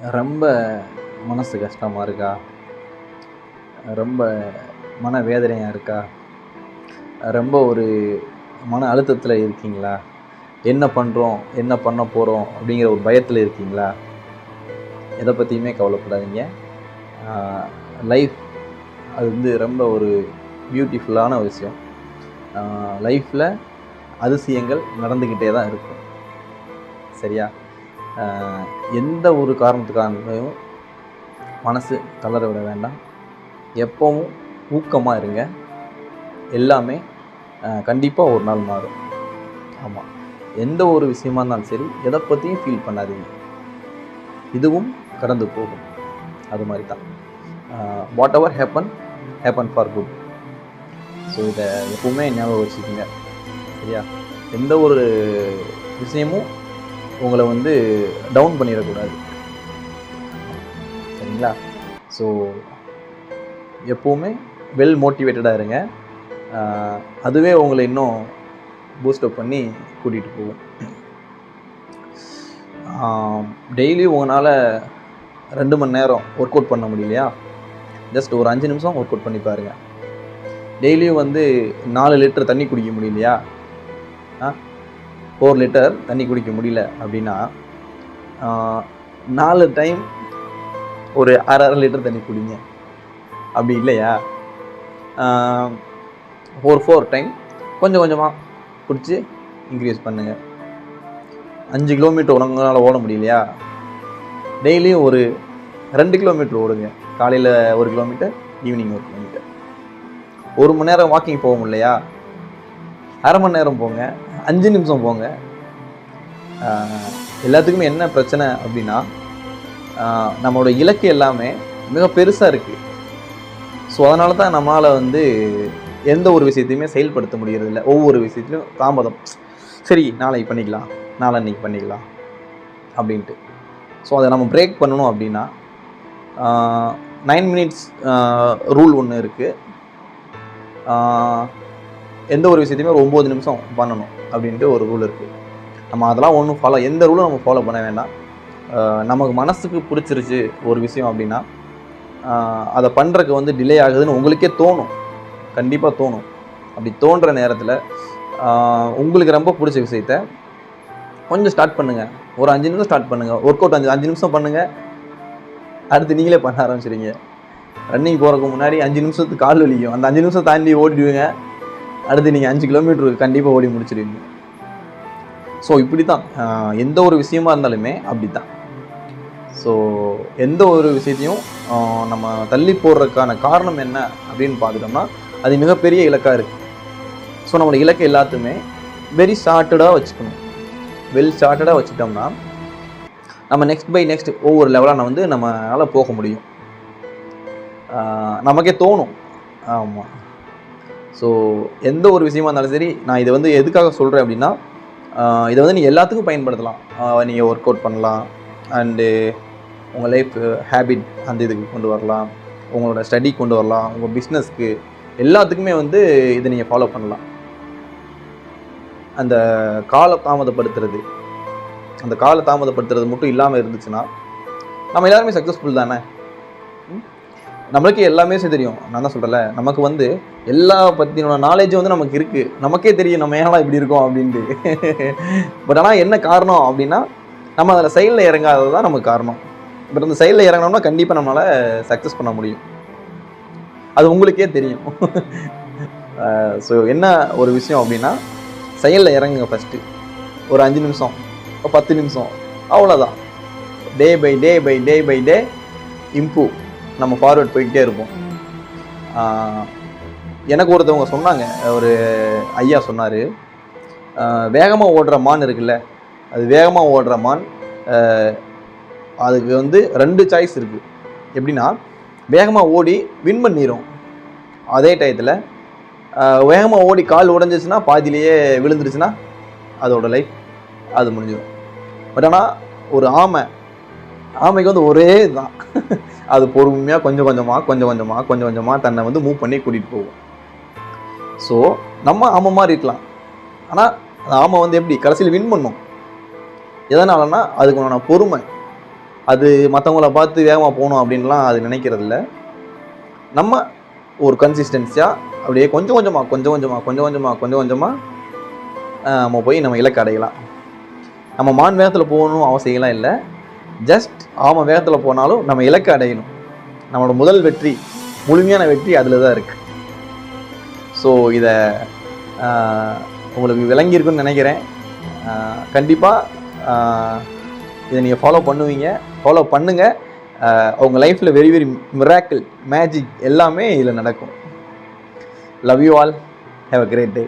ரொம்ப மனசு கஷ்டமாக இருக்கா? ரொம்ப மன வேதனையாக இருக்கா? ரொம்ப ஒரு மன அழுத்தத்தில் இருக்கீங்களா? என்ன பண்ணுறோம் என்ன பண்ண போகிறோம் அப்படிங்கிற ஒரு பயத்தில் இருக்கீங்களா? எதை பற்றியுமே கவலைப்படாதீங்க. லைஃப் அது வந்து ரொம்ப ஒரு பியூட்டிஃபுல்லான விஷயம். லைஃப்பில் அதிசயங்கள் நடந்துக்கிட்டே தான் இருக்கும். சரியா? எந்த ஒரு காரணத்துக்காகவும் மனசு தளர விட வேண்டாம். எப்பவும் ஊக்கமாக இருங்க. எல்லாமே கண்டிப்பாக ஒரு நாள் மாறும். ஆமாம் எந்த ஒரு விஷயமா இருந்தாலும் சரி எதை பற்றியும் ஃபீல் பண்ணாதீங்க. இதுவும் கடந்து போகும். அது மாதிரி தான் whatever happen happen for good so இதை எப்பவுமே ஞாபகம் வச்சுக்கோங்க சரியா? எந்த ஒரு விஷயமும் உங்களை வந்து டவுன் பண்ணிடக்கூடாது. சரிங்களா? ஸோ எப்போவுமே வெல் மோட்டிவேட்டடாக இருங்க. அதுவே உங்களை இன்னும் பூஸ்டப் பண்ணி கூட்டிகிட்டு போகும். டெய்லி உங்களால் ரெண்டு மணி நேரம் ஒர்க் அவுட் பண்ண முடியலையா? ஜஸ்ட் ஒரு அஞ்சு நிமிஷம் ஒர்க் அவுட் பண்ணி பாருங்கள் டெய்லியும் வந்து நாலு லிட்டர் தண்ணி குடிக்க முடியலையா? ஆ ஃபோர் லிட்டர் தண்ணி குடிக்க முடியல அப்படின்னா நாலு டைம் ஒரு அரை அரை லிட்டர் தண்ணி குடிங்க. அப்படி இல்லையா? ஃபோர் ஃபோர் டைம் கொஞ்சம் கொஞ்சமாக குடிச்சு இன்க்ரீஸ் பண்ணுங்கள் அஞ்சு கிலோமீட்டர் உங்களால் ஓட முடியலையா? டெய்லியும் ஒரு ரெண்டு கிலோமீட்டர் ஓடுங்க. காலையில் ஒரு கிலோமீட்டர் ஈவினிங் ஒரு கிலோமீட்டர் ஒரு மணி நேரம் வாக்கிங் போக முடியலையா? அரை மணி நேரம் போங்க. அஞ்சு நிமிஷம் போங்க. எல்லாத்துக்குமே என்ன பிரச்சனை அப்படின்னா நம்மளோட இலக்கு எல்லாமே மிக பெருசாக இருக்குது ஸோ அதனால தான் நம்மளால் வந்து எந்த ஒரு விஷயத்தையுமே செயல்படுத்த முடியறதில்ல. ஒவ்வொரு விஷயத்துலையும் தாமதம். சரி நாளைக்கு பண்ணிக்கலாம். நாளன்னைக்கு பண்ணிக்கலாம். அப்படின்ட்டு. ஸோ அதை நம்ம பிரேக் பண்ணணும் அப்படின்னா நைன் மினிட்ஸ் ரூல் ஒன்று இருக்குது எந்த ஒரு விஷயத்தையுமே ஒரு ஒம்பது நிமிஷம் பண்ணணும் அப்படின்ட்டு ஒரு ரூல் இருக்குது நம்ம அதெல்லாம் ஒன்றும் ஃபாலோ எந்த ரூலும் நம்ம ஃபாலோ பண்ண வேண்டாம். நமக்கு மனசுக்கு பிடிச்சிருச்சு ஒரு விஷயம் அப்படின்னா அதை பண்ணுறதுக்கு வந்து டிலே ஆகுதுன்னு உங்களுக்கே தோணும். கண்டிப்பாக தோணும். அப்படி தோன்ற நேரத்தில் உங்களுக்கு ரொம்ப பிடிச்ச விஷயத்த கொஞ்சம் ஸ்டார்ட் பண்ணுங்கள் ஒரு அஞ்சு நிமிஷம் ஸ்டார்ட் பண்ணுங்கள் ஒர்க் அவுட் அஞ்சு அஞ்சு நிமிஷம் பண்ணுங்கள் அடுத்து நீங்களே பண்ண ஆரம்பிச்சிடுங்க ரன்னிங் போகிறதுக்கு முன்னாடி அஞ்சு நிமிஷத்துக்கு கால் வலிக்கும். அந்த அஞ்சு நிமிஷம் தாண்டி ஓடிடுவீங்க. அடுத்து நீங்கள் அஞ்சு கிலோமீட்டருக்கு கண்டிப்பாக ஓடி முடிச்சிடுவீங்க ஸோ இப்படி தான் எந்த ஒரு விஷயமா இருந்தாலுமே அப்படி தான் ஸோ எந்த ஒரு விஷயத்தையும் நம்ம தள்ளி போடுறதுக்கான காரணம் என்ன அப்படின்னு பார்த்துட்டோம்னா அது மிகப்பெரிய இலக்காக இருக்குது ஸோ நம்மளோட இலக்கை எல்லாத்துமே வெரி ஷார்ட்டடாக வச்சுக்கணும். வெல் ஷார்ட்டடாக வச்சுட்டோம்னா நம்ம நெக்ஸ்ட் பை நெக்ஸ்ட் ஒவ்வொரு லெவலாக வந்து நம்மளால் போக முடியும். நமக்கே தோணும். ஆமாம் ஸோ எந்த ஒரு விஷயமா இருந்தாலும் சரி நான் இதை வந்து எதுக்காக சொல்கிறேன் அப்படின்னா இதை வந்து நீங்கள் எல்லாத்துக்கும் பயன்படுத்தலாம். நீங்கள் ஒர்க் அவுட் பண்ணலாம். அண்டு உங்கள் லைஃப் ஹேபிட் அந்த இதுக்கு கொண்டு வரலாம். உங்களோட ஸ்டடி கொண்டு வரலாம். உங்கள் பிஸ்னஸ்க்கு எல்லாத்துக்குமே வந்து இதை நீங்கள் ஃபாலோ பண்ணலாம். அந்த கால தாமதப்படுத்துறது அந்த கால தாமதப்படுத்துறது மட்டும் இல்லாமல் இருந்துச்சுன்னா நம்ம எல்லாருமே சக்ஸஸ்ஃபுல் தானே? ம்? நம்மளுக்கே எல்லாமே சரி தெரியும். நான் தான் சொல்கிறல நமக்கு வந்து எல்லா பற்றினோட நாலேஜும் வந்து நமக்கு இருக்குது நமக்கே தெரியும் நம்ம ஏன்னா இப்படி இருக்கோம் அப்படின்ட்டு. பட் ஆனால் என்ன காரணம் அப்படின்னா நம்ம அதில் செயலில் இறங்காதது தான் நமக்கு காரணம். பட் அந்த செயலில் இறங்கினோம்னா கண்டிப்பாக நம்மளால் சக்ஸஸ் பண்ண முடியும். அது உங்களுக்கே தெரியும். ஸோ என்ன ஒரு விஷயம் அப்படின்னா செயலில் இறங்குங்க ஃபஸ்ட்டு ஒரு அஞ்சு நிமிஷம் பத்து நிமிஷம் அவ்வளோதான் day by day by day by day improve நம்ம ஃபார்வர்ட் போய்கிட்டே இருப்போம். எனக்கு ஒருத்தவங்க சொன்னாங்க ஒரு ஐயா சொன்னார் வேகமாக ஓடுற மான் இருக்குல்ல அது வேகமாக ஓடுற மான் அதுக்கு வந்து ரெண்டு சாய்ஸ் இருக்குது எப்படின்னா வேகமாக ஓடி வின் பண்ணிடும் அதே டயத்தில் வேகமாக ஓடி கால் உடஞ்சிச்சுன்னா பாதியிலேயே விழுந்துருச்சுன்னா அதோடய லைஃப் அது முடிஞ்சிடும் பட் ஆனால் ஒரு ஆமை ஆமைக்கு வந்து ஒரே இதுதான். அது பொறுமையாக கொஞ்சம் கொஞ்சமாக கொஞ்சம் கொஞ்சமாக கொஞ்சம் கொஞ்சமாக தன்னை வந்து மூவ் பண்ணி கூட்டிகிட்டு போகும். ஸோ நம்ம ஆமை மாதிரி இருக்கலாம். ஆனால் அந்த ஆமை வந்து எப்படி கடைசியில் வின் பண்ணும்? எதனாலன்னா அதுக்கு உண்டான பொறுமை. அது மற்றவங்கள பார்த்து வேகமாக போகணும் அப்படின்லாம் அது நினைக்கிறதில்ல. நம்ம ஒரு கன்சிஸ்டன்சியாக அப்படியே கொஞ்சம் கொஞ்சமாக கொஞ்சம் கொஞ்சமாக கொஞ்சம் கொஞ்சமாக கொஞ்சம் கொஞ்சமாக நம்ம போய் நம்ம இலக்கு அடையலாம். நம்ம மான் வேகத்தில் போகணும் அவசியம்லாம் இல்லை. ஜஸ்ட் ஆம வேகத்தில் போனாலும் நம்ம இலக்கை அடையணும். நம்மளோட முதல் வெற்றி முழுமையான வெற்றி அதில் தான் இருக்குது ஸோ இதை உங்களுக்கு விளங்கியிருக்குன்னு நினைக்கிறேன். கண்டிப்பாக இதை நீங்கள் ஃபாலோ பண்ணுவீங்க. ஃபாலோ பண்ணுங்கள் அவங்க லைஃப்பில் வெரி வெரி மிராக்கிள் மேஜிக் எல்லாமே இதில் நடக்கும். Love you all have a great day